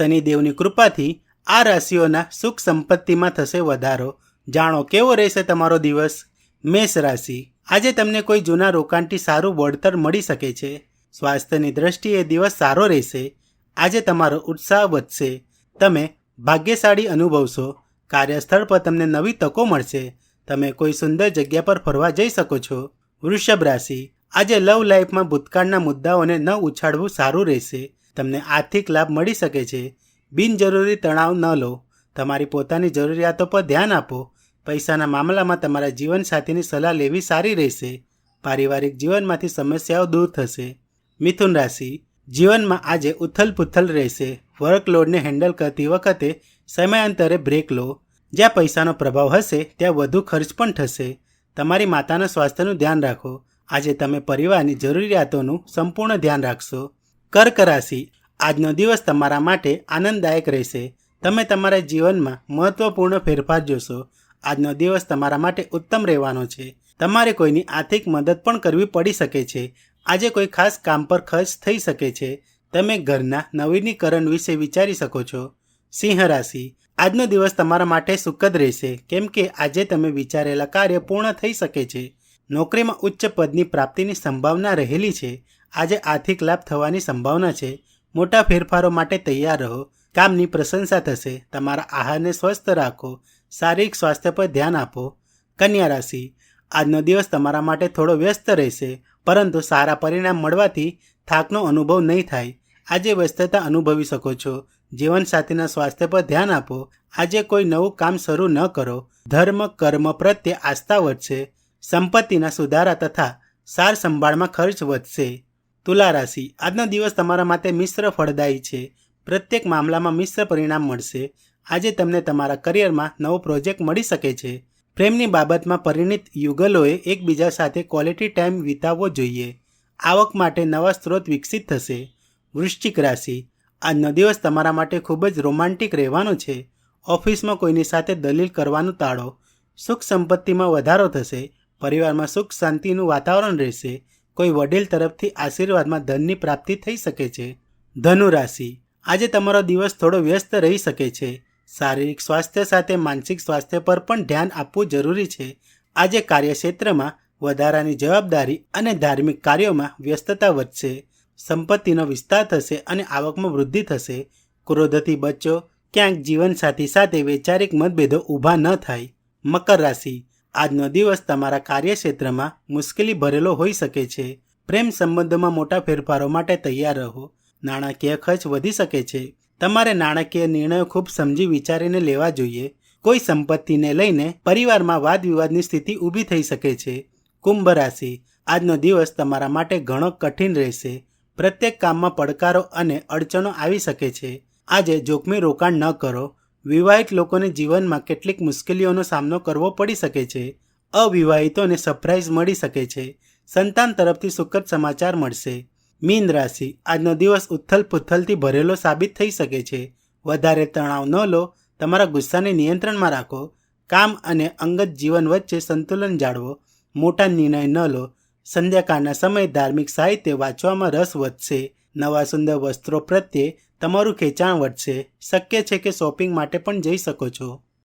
શનિદેવની કૃપાથી આ રાશિઓના સુખ સંપત્તિમાં થશે વધારો. જાણો, કેવો રહેશે તમારો દિવસ? મેષ રાશિ. આજે તમને કોઈ જૂના રોકાણથી સારું વળતર મળી શકે છે. સ્વાસ્થ્યની દ્રષ્ટિએ દિવસ સારો રહેશે. આજે તમારો ઉત્સાહ વધશે. તમે ભાગ્યશાળી અનુભવશો. કાર્યસ્થળ પર તમને નવી તકો મળશે. તમે કોઈ સુંદર જગ્યા પર ફરવા જઈ શકો છો. વૃષભ રાશિ. આજે લવ લાઈફમાં ભૂતકાળના મુદ્દાઓને ન ઉછાળવું સારું રહેશે. તમને આર્થિક લાભ મળી શકે છે. બિનજરૂરી તણાવ ન લો. તમારી પોતાની જરૂરિયાતો પર ધ્યાન આપો. પૈસાના મામલામાં તમારા જીવનસાથીની સલાહ લેવી સારી રહેશે. પારિવારિક જીવનમાંથી સમસ્યાઓ દૂર થશે. મિથુન રાશિ. જીવનમાં આજે ઉથલ પુથલ રહેશે. વર્કલોડને હેન્ડલ કરતી વખતે સમયાંતરે બ્રેક લો. જ્યાં પૈસાનો પ્રભાવ હશે, ત્યાં વધુ ખર્ચ પણ થશે. તમારી માતાના સ્વાસ્થ્યનું ધ્યાન રાખો. આજે તમે પરિવારની જરૂરિયાતોનું સંપૂર્ણ ધ્યાન રાખશો. કર્ક રાશિ આજનો દિવસ તમારા માટે આનંદદાયક રહેશે. તમે તમારા જીવનમાં મહત્વપૂર્ણ ફેરફાર જોશો. આજનો દિવસ તમારા માટે ઉત્તમ રહેવાનો છે. તમારે કોઈની આર્થિક મદદ પણ કરવી પડી શકે છે. આજે કોઈ ખાસ કામ પર ખર્ચ થઈ શકે છે. તમે ઘરના નવીનીકરણ વિશે વિચારી શકો છો. સિંહ રાશિ. આજનો દિવસ તમારા માટે સુખદ રહેશે. કેમ કે આજે તમે વિચારેલા કાર્ય પૂર્ણ થઈ શકે છે. નોકરીમાં ઉચ્ચ પદની પ્રાપ્તિની સંભાવના રહેલી છે. આજે આર્થિક લાભ થવાની સંભાવના છે. મોટા ફેરફારો માટે તૈયાર રહો. કામની પ્રશંસા થશે. તમારા આહારને સ્વસ્થ રાખો. શારીરિક સ્વાસ્થ્ય પર ધ્યાન આપો. કન્યા રાશિ. આજનો દિવસ તમારા માટે થોડો વ્યસ્ત રહેશે, પરંતુ સારા પરિણામ મળવાથી થાકનો અનુભવ નહીં થાય. આજે વ્યસ્તતા અનુભવી શકો છો. જીવનસાથીના સ્વાસ્થ્ય પર ધ્યાન આપો. આજે કોઈ નવું કામ શરૂ ન કરો. ધર્મ, કર્મ પ્રત્યે આસ્થા વધશે. સંપત્તિના સુધારા તથા સાર સંભાળમાં ખર્ચ વધશે. તુલા રાશિ. આજનો દિવસ તમારા માટે મિશ્ર ફળદાયી છે. પ્રત્યેક મામલામાં મિશ્ર પરિણામ મળશે. આજે તમને તમારા કરિયરમાં નવો પ્રોજેક્ટ મળી શકે છે. પ્રેમની બાબતમાં પરિણિત યુગલોએ એકબીજા સાથે ક્વોલિટી ટાઈમ વિતાવવો જોઈએ. આવક માટે નવા સ્ત્રોત વિકસિત થશે. વૃશ્ચિક રાશિ. આજનો દિવસ તમારા માટે ખૂબ જ રોમાન્ટિક રહેવાનો છે. ઓફિસમાં કોઈની સાથે દલીલ કરવાનું ટાળો. સુખ સંપત્તિમાં વધારો થશે. પરિવારમાં સુખ શાંતિનું વાતાવરણ રહેશે. કોઈ વડીલ તરફથી આશીર્વાદમાં ધનની પ્રાપ્તિ થઈ શકે છે. ધનુ રાશિ. આજે તમારો દિવસ થોડો વ્યસ્ત રહી શકે છે. શારીરિક સ્વાસ્થ્ય સાથે માનસિક સ્વાસ્થ્ય પર પણ ધ્યાન આપવું જરૂરી છે. આજે કાર્યક્ષેત્રમાં વધારાની જવાબદારી અને ધાર્મિક કાર્યોમાં વ્યસ્તતા વધશે. સંપત્તિનો વિસ્તાર થશે અને આવકમાં વૃદ્ધિ થશે. ક્રોધથી બચો. ક્યાંક જીવનસાથી સાથે વૈચારિક મતભેદો ઊભા ન થાય. મકર રાશિ. આજનો દિવસ તમારા કાર્યક્ષેત્રમાં મુશ્કેલી ભરેલો હોઈ શકે છે. પ્રેમ સંબંધોમાં મોટા ફેરફારો માટે તૈયાર રહો. નાણાકીય ખર્ચ વધી શકે છે. તમારે નાણાકીય નિર્ણયો ખૂબ સમજી વિચારીને લેવા જોઈએ. કોઈ સંપત્તિને લઈને પરિવારમાં વાદ વિવાદની સ્થિતિ ઊભી થઈ શકે છે. કુંભ રાશિ. આજનો દિવસ તમારા માટે ઘણો કઠિન રહેશે. પ્રત્યેક કામમાં પડકારો અને અડચણો આવી શકે છે. આજે જોખમી રોકાણ ન કરો. વિવાહિત લોકોને જીવનમાં કેટલીક મુશ્કેલીઓનો સામનો કરવો પડી શકે છે અવિવાહિતોને સરપ્રાઇઝ મળી શકે છે. સંતાન તરફથી સુખદ સમાચાર મળશે. મીન રાશિ, આજનો દિવસ ઉથલ પુથલથી ભરેલો સાબિત થઈ શકે છે. વધારે તણાવ ન લો, તમારા ગુસ્સાને નિયંત્રણમાં રાખો. કામ અને અંગત જીવન વચ્ચે સંતુલન જાળવો. મોટા નિર્ણય ન લો. સંધ્યાકાળના સમયે ધાર્મિક સાહિત્ય વાંચવામાં રસ વધશે. નવા સુંદર વસ્ત્રો પ્રત્યે તમારું ખેંચાણ વધશે. શક્ય છે કે શોપિંગ માટે પણ જઈ શકો છો.